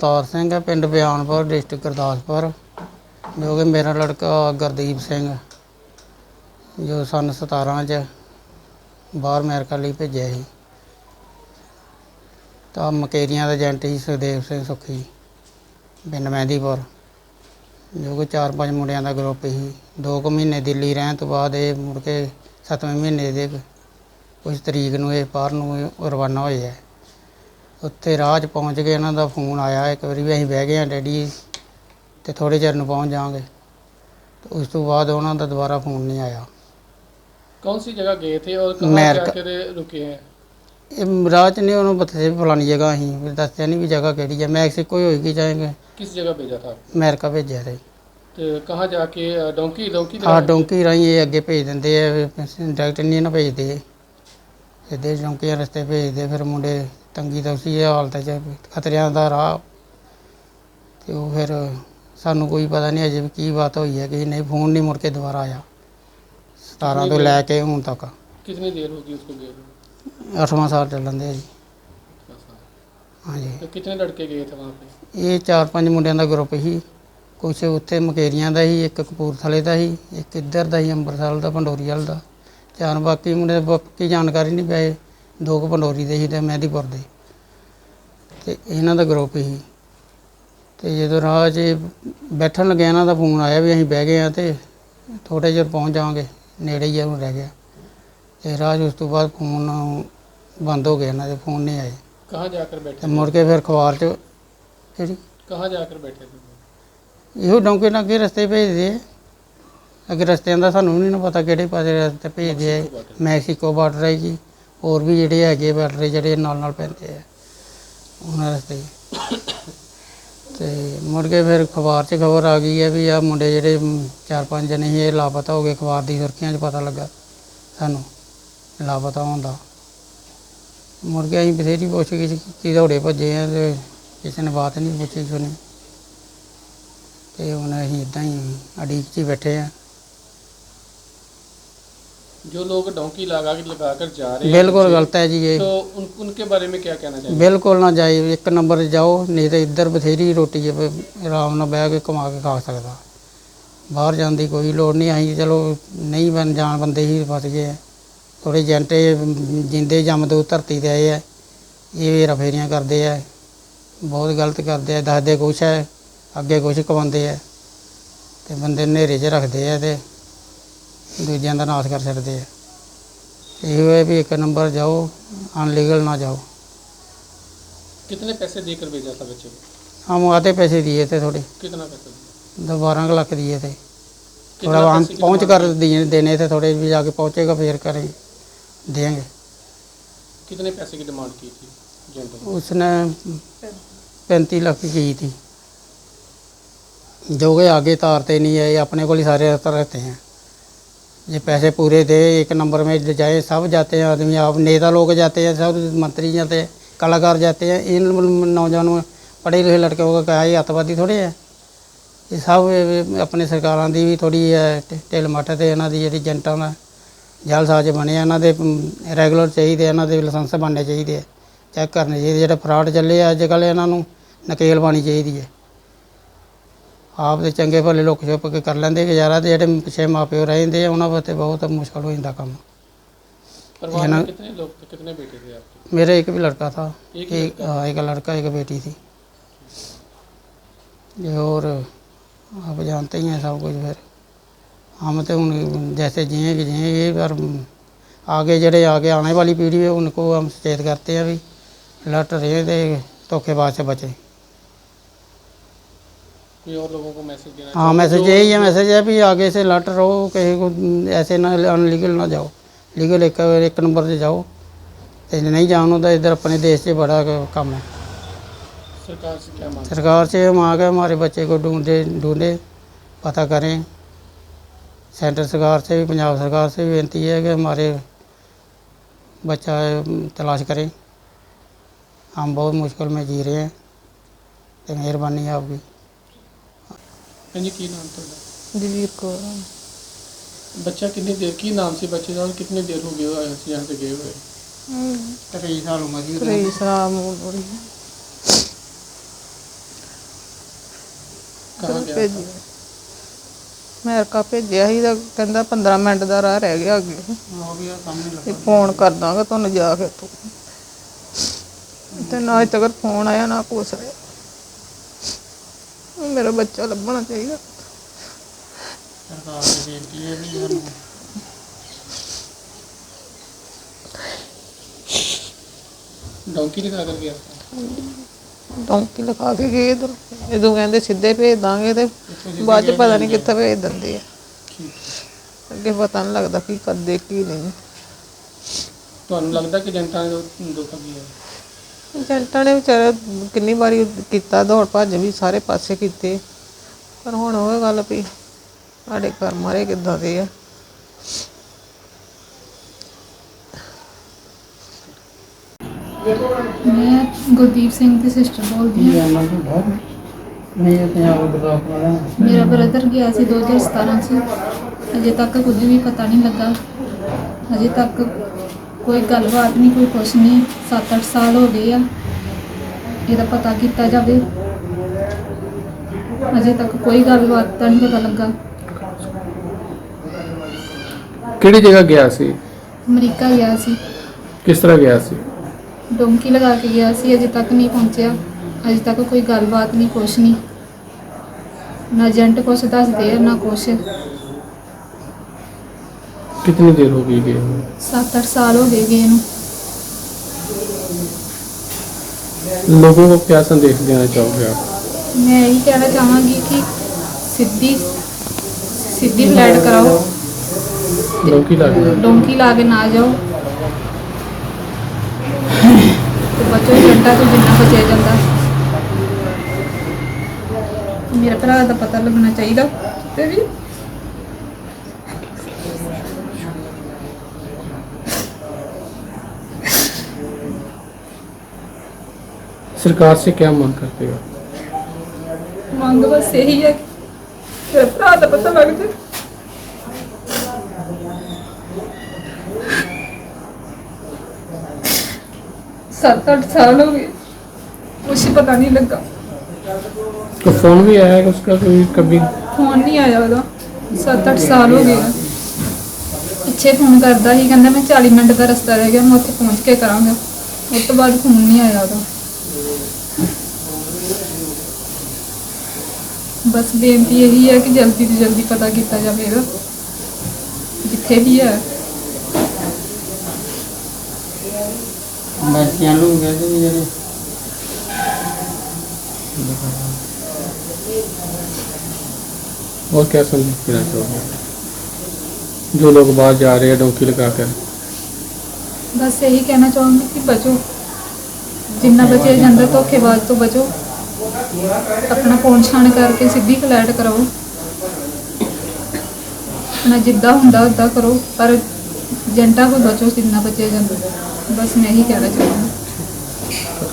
ਤਾਰ ਸਿੰਘ ਹੈ ਪਿੰਡ ਬਿਆਨਪੁਰ, ਡਿਸਟ੍ਰਿਕਟ ਗੁਰਦਾਸਪੁਰ, ਜੋ ਕਿ ਮੇਰਾ ਲੜਕਾ ਗੁਰਦੀਪ ਸਿੰਘ, ਜੋ ਸਨ 17 ਚ ਬਾਹਰ ਅਮਰੀਕਾ ਲਈ ਭੇਜਿਆ ਸੀ। ਤਾਂ ਮਕੇਰੀਆਂ ਦਾ ਏਜੰਟ ਸੀ ਸੁਖਦੇਵ ਸਿੰਘ ਸੁੱਖੀ, ਪਿੰਡ ਮਹਿੰਦੀਪੁਰ, ਜੋ ਕਿ ਚਾਰ ਪੰਜ ਮੁੰਡਿਆਂ ਦਾ ਗਰੁੱਪ ਸੀ। ਦੋ ਕੁ ਮਹੀਨੇ ਦਿੱਲੀ ਰਹਿਣ ਤੋਂ ਬਾਅਦ ਇਹ ਮੁੜ ਕੇ ਸੱਤਵੇਂ ਮਹੀਨੇ ਦੇ ਕੁਝ ਤਰੀਕ ਨੂੰ ਇਹ ਬਾਹਰ ਨੂੰ ਰਵਾਨਾ ਹੋਏ ਹੈ ਉੱਥੇ ਰਾਹ 'ਚ ਪਹੁੰਚ ਕੇ ਇਹਨਾਂ ਦਾ ਫੋਨ ਆਇਆ ਇੱਕ ਵਾਰੀ ਵੀ ਅਸੀਂ ਬਹਿ ਗਏ ਹਾਂ ਡੈਡੀ ਤੇ ਥੋੜੇ ਚਿਰ ਨੂੰ ਪਹੁੰਚ ਜਾਵਾਂਗੇ ਤੇ ਉਸ ਤੋਂ ਬਾਅਦ ਉਹਨਾਂ ਦਾ ਦੁਬਾਰਾ ਫੋਨ ਨਹੀਂ ਆਇਆ कौन सी जगह गए थे और कहाँ अमेरिका। जाकर रुके हैं ਇਹ ਰਾਹ 'ਚ ਨਹੀਂ ਉਹਨੂੰ ਬਥੇ ਫਲਾਣੀ ਜਗ੍ਹਾ ਅਸੀਂ ਵੀ ਦੱਸਿਆ ਨਹੀਂ ਵੀ ਜਗ੍ਹਾ ਕਿਹੜੀ ਹੈ ਮੈਕਸੀਕੋ ਹੀ ਹੋਏਗੀ ਜਾਏਗੇ किस जगह भेजा था ਅਮਰੀਕਾ ਭੇਜਿਆ ਸੀ तो कहाँ जाके अ, डोंकी डोंकी ਆ ਡੋਂਕੀ ਰਾਹੀਂ ਇਹ ਅੱਗੇ ਭੇਜ ਦਿੰਦੇ ਆ ਡਾਇਰੈਕਟ ਨਹੀਂ ਨਾ ਭੇਜਦੇ ਸਿੱਧੇ ਡੋਂਕੀਆਂ ਰਸਤੇ ਭੇਜਦੇ ਫਿਰ ਮੁੰਡੇ ਤੰਗੀ ਤਾਂ ਉਸੀ ਹਾਲਤ 'ਚ ਖਤਰਿਆਂ ਦਾ ਰਾਹ ਤੇ ਉਹ ਫਿਰ ਸਾਨੂੰ ਕੋਈ ਪਤਾ ਨਹੀਂ ਅਜੇ ਵੀ ਕੀ ਬਾਤ ਹੋਈ ਹੈ ਕਿ ਨਹੀਂ ਫੋਨ ਨਹੀਂ ਮੁੜ ਕੇ ਦੁਬਾਰਾ ਆਇਆ 17 ਤੋਂ ਲੈ ਕੇ ਹੁਣ ਤੱਕ कितनी देर होगी उसको गए हुए? 8ਵਾਂ ਸਾਲ ਚੱਲਣ ਦੇ ਜੀ अच्छा। ਹਾਂਜੀ तो कितने लड़के गए थे वहाँ पे ਇਹ ਚਾਰ ਪੰਜ ਮੁੰਡਿਆਂ ਦਾ ਗਰੁੱਪ ਸੀ ਕੁਛ ਉੱਥੇ ਮਕੇਰੀਆਂ ਦਾ ਸੀ ਇੱਕ ਕਪੂਰਥਲੇ ਦਾ ਸੀ ਇੱਕ ਇੱਧਰ ਦਾ ਸੀ ਅੰਮ੍ਰਿਤਸਰ ਦਾ ਪੰਡੋਰੀ ਵਾਲ ਦਾ ਚਾਰ ਬਾਕੀ ਮੁੰਡੇ ਬਾਕੀ ਜਾਣਕਾਰੀ ਨਹੀਂ ਪਏ ਦੋ ਕੁ ਪੰਡੋਰੀ ਦੇ ਸੀ ਤੇ ਮਹਿੰਦੀਪੁਰ ਦੇ ਤੇ ਇਹਨਾਂ ਦਾ ਗਰੁੱਪ ਸੀ ਤੇ ਜਦੋਂ ਰਾਹ 'ਚ ਬੈਠਣ ਲੱਗਿਆ ਇਹਨਾਂ ਦਾ ਫੋਨ ਆਇਆ ਵੀ ਅਸੀਂ ਬਹਿ ਗਏ ਆ ਤੇ ਥੋੜੇ ਚਿਰ ਪਹੁੰਚ ਜਾਵਾਂਗੇ ਨੇੜੇ ਹੀ ਆ ਹੁਣ ਰਹਿ ਗਿਆ ਤੇ ਰਾਹ 'ਚ ਉਸ ਤੋਂ ਬਾਅਦ ਫੋਨ ਬੰਦ ਹੋ ਗਿਆ ਇਹਨਾਂ ਦੇ ਫੋਨ ਨਹੀਂ ਆਏ कहाँ जाकर बैठे ਤੇ थे? ਮੁੜ ਕੇ ਫਿਰ ਅਖਬਾਰ 'ਚ ਜਿਹੜੀ कहाँ जाकर बैठे थे ਇਹੋ ਡੌਂਕੇ ਨਾਲ ਅੱਗੇ ਰਸਤੇ ਭੇਜਦੇ ਆ ਅੱਗੇ ਰਸਤਿਆਂ ਦਾ ਸਾਨੂੰ ਵੀ ਨਹੀਂ ਨਾ ਪਤਾ ਕਿਹੜੇ ਪਾਸੇ ਰਸਤੇ ਭੇਜਦੇ ਆ मैक्सिको border। ਮੈਕਸੀਕੋ ਬਾਰਡਰ ਹੈ ਜੀ ਹੋਰ ਵੀ ਜਿਹੜੇ ਹੈਗੇ ਬਾਰਡਰ ਜਿਹੜੇ ਨਾਲ ਨਾਲ ਪੈਂਦੇ ਆ, ਉਹਨਾਂ ਰਸਤੇ ਤੇ ਮੁੜ ਕੇ ਫਿਰ ਅਖਬਾਰ 'ਚ ਖਬਰ ਆ ਗਈ ਹੈ ਵੀ ਆ ਮੁੰਡੇ ਜਿਹੜੇ ਚਾਰ ਪੰਜ ਜਣੇ ਸੀ, ਇਹ ਲਾਪਤਾ ਹੋ ਗਏ। ਅਖਬਾਰ ਦੀ ਸੁਰਖੀਆਂ 'ਚ ਪਤਾ ਲੱਗਾ ਸਾਨੂੰ ਲਾਪਤਾ ਹੁੰਦਾ ਮੁੜ ਕੇ ਅਸੀਂ ਬਥੇਰੀ ਪੁੱਛ ਗਈ ਕੀਤੀ, ਦੌੜੇ ਭੱਜੇ ਆ ਤੇ ਕਿਸੇ ਨੇ ਬਾਤ ਨਹੀਂ ਪੁੱਛੀ ਸੁਣੀ ਤੇ ਹੁਣ ਅਸੀਂ ਇਦਾਂ ਹੀ ਅੜੀਕ 'ਚ ਹੀ ਬੈਠੇ ਆ। जो लोग डोंकी लगा के लगा कर जा रहे हैं बिल्कुल गलत है जी ये तो उन, उनके बारे में क्या कहना चाहिए ਬਿਲਕੁਲ ਨਾ ਜਾਏ ਇੱਕ ਨੰਬਰ ਜਾਓ ਨਹੀਂ ਤੇ ਇੱਧਰ ਬਥੇਰੀ ਰੋਟੀ ਹੈ ਵੀ ਆਰਾਮ ਨਾਲ ਬਹਿ ਕੇ ਕਮਾ ਕੇ ਖਾ ਸਕਦਾ। ਬਾਹਰ ਜਾਣ ਦੀ ਕੋਈ ਲੋੜ ਨਹੀਂ ਆਈ ਚਲੋ ਨਹੀਂ ਬਣ ਜਾਣ ਬੰਦੇ ਹੀ ਫਸ ਗਏ ਥੋੜੇ ਜੰਟੇ ਜਿੰਦੇ ਜੰਮਦੇ ਧਰਤੀ ਤੇ ਆਏ ਆ। ਇਹ ਰਫੇਰੀਆਂ ਕਰਦੇ ਆ। ਬਹੁਤ ਗਲਤ ਕਰਦੇ ਆ ਦੱਸਦੇ ਕੁਛ ਹੈ ਅੱਗੇ ਕੁਛ ਕਵਾਉਂਦੇ ਆ। ਤੇ ਬੰਦੇ ਨੇਰੇ 'ਚ ਰੱਖਦੇ ਆ ਤੇ ਦੂਜਿਆਂ ਦਾ ਨਾਸ਼ ਕਰ ਛੱਡਦੇ ਆ ਇਹ ਹੈ ਵੀ ਇੱਕ ਨੰਬਰ ਜਾਓ ਅਨਲੀਗਲ ਨਾ जाओ कितने पैसे देकर भेजा था बच्चे को हम आधे पैसे दिए थे थोड़े कितना पैसा दिया? दस बारह लाख दिए थे कितना थोड़ा हम पैसे की पहुंच डिमांड कर की? दिए देने थे थोड़े भी जाके पहुंचेगा फिर करेंगे देंगे कितने पैसे की डिमांड की थी जेंटल ने? उसने पैंतीस लाख की की थी जो कि आगे तारते नहीं है ये अपने को ही सारे रास्ते रहते हैं ये पैसे पूरे दे एक नंबर में जाए सब जाते हैं आदमी आप नेता लोग जाते हैं सब मंत्री जाते हैं कलाकार जाते हैं इन नौजवानों पढ़े लिखे लड़के को क्या ये अतवादी थोड़े है ਇਹ ਸਭ ਇਹ ਆਪਣੇ ਸਰਕਾਰਾਂ ਦੀ ਵੀ ਥੋੜੀ ਢਿੱਲ ਮੱਠ ਤੇ ਇਹਨਾਂ ਦੀ ਜਿਹੜੀ ਏਜੰਟਾਂ ਦਾ ਜਲਸਾਜ ਬਣਿਆ ਇਹਨਾਂ ਦੇ ਰੈਗੂਲਰ ਚਾਹੀਦੇ ਇਹਨਾਂ ਦੇ ਲਾਇਸੈਂਸ ਬਣਨੇ ਚਾਹੀਦੇ ਆ ਚੈੱਕ ਕਰਨੇ ਚਾਹੀਦੇ ਜਿਹੜੇ ਫਰਾਡ ਚੱਲੇ ਆ ਅੱਜ ਕੱਲ੍ਹ ਇਹਨਾਂ ਨੂੰ ਨਕੇਲ ਪਾਣੀ ਚਾਹੀਦੀ ਹੈ ਆਪ ਦੇ ਚੰਗੇ ਭਲੇ ਲੋਕ ਛੁਪ ਕੇ ਕਰ ਲੈਂਦੇ ਗੁਜ਼ਾਰਾ ਤੇ ਜਿਹੜੇ ਪਿੱਛੇ ਮਾਪਿਓ ਰਹਿੰਦੇ ਆ ਉਹਨਾਂ ਵਾਸਤੇ ਬਹੁਤ ਮੁਸ਼ਕਲ ਹੋ ਜਾਂਦਾ ਕੰਮ परिवार है ना- में कितने लोग थे कितने बेटे थे आपके मेरा एक भी लड़का था एक ही एक हाँ, एक लड़का एक बेटी थी ये और आप जानते ही हैं सब कुछ फिर हम तो उन जैसे जिएंगे जिएंगे पर आगे जड़े आगे आने वाली पीढ़ी है उनको हम सचेत करते हैं भी लट रहे थे धोखेबाज से बचे कोई और लोगों को मैसेज देना हाँ चाहोगे? मैसेज जो- यही है मैसेज है भी आगे से लट रहो कहीं को ऐसे ना अनलीगल ना जाओ लीगल एक एक नंबर से जाओ ते नहीं जानो तो इधर अपने देश से बड़ा कम है सरकार से क्या मांग सरकार से हम आ गए हमारे बच्चे को ढूंढे ढूंढे पता करें सेंटर सरकार से भी पंजाब सरकार से भी विनती है कि हमारे बच्चा तलाश करें हम बहुत मुश्किल में जी रहे हैं तो मेहरबानी है आपकी ਹਾਂਜੀ ਕੀ ਨਾਮ ਤੁਹਾਡਾ? ਦਲਵੀਰ ਕੌਰ। ਬੱਚਾ ਕਿੰਨੀ ਦੇਰ ਕੀ ਨਾਮ ਸੀ ਬੱਚੇ ਦਾ? ਔਰ ਦੇਰ ਹੋ ਗਈ ਹੋਇਆ ਸੀ ਯਹਾਂ ਗਏ ਹੋਏ? ਭੇਜਿਆ। ਸੀ? ਤਾਂ ਮਿੰਟ ਦਾ ਰਾਹ ਰਹਿ ਗਿਆ ਅੱਗੇ। ਤੇ ਫੋਨ ਕਰ ਤੁਹਾਨੂੰ ਜਾ ਕੇ ਨਾ ਅਜੇ ਫੋਨ ਆਇਆ ਨਾ ਕੁਛ ਆਇਆ। ਮੇਰਾ ਬੱਚਾ ਲੱਭਣਾ ਚਾਹੀਦਾ। ਸਰਕਾਰ ਦੀ ਬੇਨਤੀ ਹੈ ਵੀ ਸਾਨੂੰ ਡੌਂਕੀ ਲਗਾ ਕਰ ਗਿਆ ਡੌਂਕੀ ਲਿਖਾ ਕੇ ਗਏ ਇਧਰ। ਜਦੋਂ ਕਹਿੰਦੇ ਸਿੱਧੇ ਭੇਜ ਦਾਂਗੇ ਤੇ ਬਾਅਦ ਚ ਪਤਾ ਨਹੀਂ ਕਿੱਥੇ ਭੇਜ ਦਿੰਦੇ ਆ। ਅੱਗੇ ਪਤਾ ਨਹੀਂ ਲੱਗਦਾ ਕੀ ਕਰਦੇ ਕੀ ਨਹੀਂ। ਤੁਹਾਨੂੰ ਲੱਗਦਾ ਕਿ ਜਨਤਾ ਨੇ ਧੋਖਾ ਕੀਤਾ? ਏਜੰਟਾਂ ਨੇ ਵਿਚਾਰਾ ਕਿੰਨੀ ਵਾਰੀ ਕੀਤਾ ਦੌੜ ਭੱਜ ਵੀ ਸਾਰੇ ਪਾਸੇ ਕੀਤੇ। ਪਰ ਹੁਣ ਉਹ ਗੱਲ ਵੀ ਸਾਡੇ ਘਰ ਮਾਰੇ ਕਿੱਦਾਂ ਦੇ ਆ। ਮੈਂ ਗੁਰਦੀਪ ਸਿੰਘ ਦੀ ਸਿਸਟਰ ਬੋਲਦੀ ਹਾਂ। ਮੇਰਾ ਬ੍ਰਦਰ ਗਿਆ ਸੀ 2017 ਚ। ਅਜੇ ਤੱਕ ਕੁਝ ਵੀ ਪਤਾ ਨਹੀਂ ਲੱਗਾ। ਅਜੇ ਤੱਕ ਕੋਈ ਗੱਲਬਾਤ ਨਹੀਂ ਕੋਈ ਕੁਛ ਨਹੀਂ। 7-8 ਸਾਲ ਹੋ ਗਏ ਆ। ਇਹਦਾ ਪਤਾ ਕੀਤਾ ਜਾਵੇ। ਅਜੇ ਤੱਕ ਕੋਈ ਗੱਲਬਾਤ ਦਾ ਨਹੀਂ ਪਤਾ ਲੱਗਾ। ਕਿਹੜੀ ਜਗ੍ਹਾ ਗਿਆ ਸੀ? ਅਮਰੀਕਾ ਗਿਆ ਸੀ। ਕਿਸ ਤਰ੍ਹਾਂ ਗਿਆ ਸੀ? ਡੋਂਕੀ ਲਗਾ ਕੇ ਗਿਆ ਸੀ। ਅਜੇ ਤੱਕ ਨਹੀਂ ਪਹੁੰਚਿਆ। ਅਜੇ ਤੱਕ ਕੋਈ ਗੱਲਬਾਤ ਨਹੀਂ ਕੁਛ ਨਹੀਂ। ਨਾ ਏਜੰਟ ਕੁਛ ਦੱਸਦੇ ਆ ਨਾ ਕੁਛ। ਕਿੰਨੀ ਦੇਰ ਹੋ ਗਈ ਗਏ ਨੂੰ? 7-8 ਸਾਲ ਹੋ ਗਏ ਗਏ ਨੂੰ लोगों को क्या संदेश देना चाहोगे आप ਮੈਂ ਇਹੀ ਕਹਿਣਾ ਚਾਹਾਂਗੀ ਕਿ ਸਿੱਧੀ ਸਿੱਧੀ ਫਲੈਟ ਕਰਾਓ डोंकी लगा ਡੋਂਕੀ ਲਾ ਕੇ ਨਾ ਜਾਓ ਤੇ ਬਚੋ ਏਜੰਟਾਂ ਤੋਂ ਜਿੰਨਾ ਬਚਿਆ ਜਾਂਦਾ ਮੇਰੇ ਭਰਾ ਦਾ ਪਤਾ ਲੱਗਣਾ ਚਾਹੀਦਾ ਤੇ ਵੀ सरकार से क्या मांग करते हो ਮੰਗ ਬਸ ਇਹੀ ਹੈ ਕਿ ਮੇਰੇ ਭਰਾ ਦਾ ਪਤਾ ਲੱਗ ਜਾਏ ਸੱਤ ਅੱਠ ਸਾਲ ਹੋ ਗਏ ਕੁਛ ਪਤਾ ਨਹੀਂ ਲੱਗਾ तो फोन भी आया है उसका कोई कभी ਫੋਨ ਨਹੀਂ ਆਇਆ ਉਹਦਾ 7-8 ਸਾਲ ਹੋ ਗਏ ਆ। ਪਿੱਛੇ ਫੋਨ ਕਰਦਾ ਸੀ ਕਹਿੰਦਾ ਮੈਂ 40 ਮਿੰਟ ਦਾ ਰਸਤਾ ਰਹਿ ਗਿਆ ਮੈਂ ਉੱਥੇ ਪਹੁੰਚ ਕੇ ਕਰਾਂਗਾ ਉਸ ਤੋਂ ਬਾਅਦ ਫੋਨ ਨਹੀਂ ਆਇਆ ਉਹਦਾ ਬਸ ਬੇਨਤੀ ਇਹੀ ਹੈ ਕਿ ਜਲਦੀ ਤੋਂ ਜਲਦੀ ਪਤਾ ਕੀਤਾ ਜਾਵੇ ਇਹਦਾ ਜਿੱਥੇ ਵੀ ਹੈ ਬੱਚਿਆਂ ਨੂੰ ਕਹਿੰਦੇ ਵੀ ਜਿਹੜੇ और क्या संदेश देना चाहोगे जो लोग बाहर जा रहे हैं डोंकी लगा कर ਬਸ ਇਹੀ ਕਹਿਣਾ ਚਾਹੁੰਦੀ ਕਿ ਬਚੋ ਜਿੰਨਾ ਬਚਿਆ ਜਾਂਦਾ ਧੋਖੇਬਾਜ਼ ਤੋਂ ਬਚੋ ਆਪਣਾ ਫੋਨ ਛਾਣ ਕਰਕੇ ਸਿੱਧੀ ਫਲੈਟ ਕਰਾਓ ਨਾ ਜਿੱਦਾਂ ਹੁੰਦਾ ਉਦਾਂ ਕਰੋ, ਪਰ ਏਜੰਟਾਂ ਕੋਲ ਬਚੋ ਜਿੰਨਾ ਬਚਿਆ ਜਾਂਦਾ। ਬਸ ਮੈਂ ਇਹੀ ਕਹਿਣਾ ਚਾਹੁੰਦੀ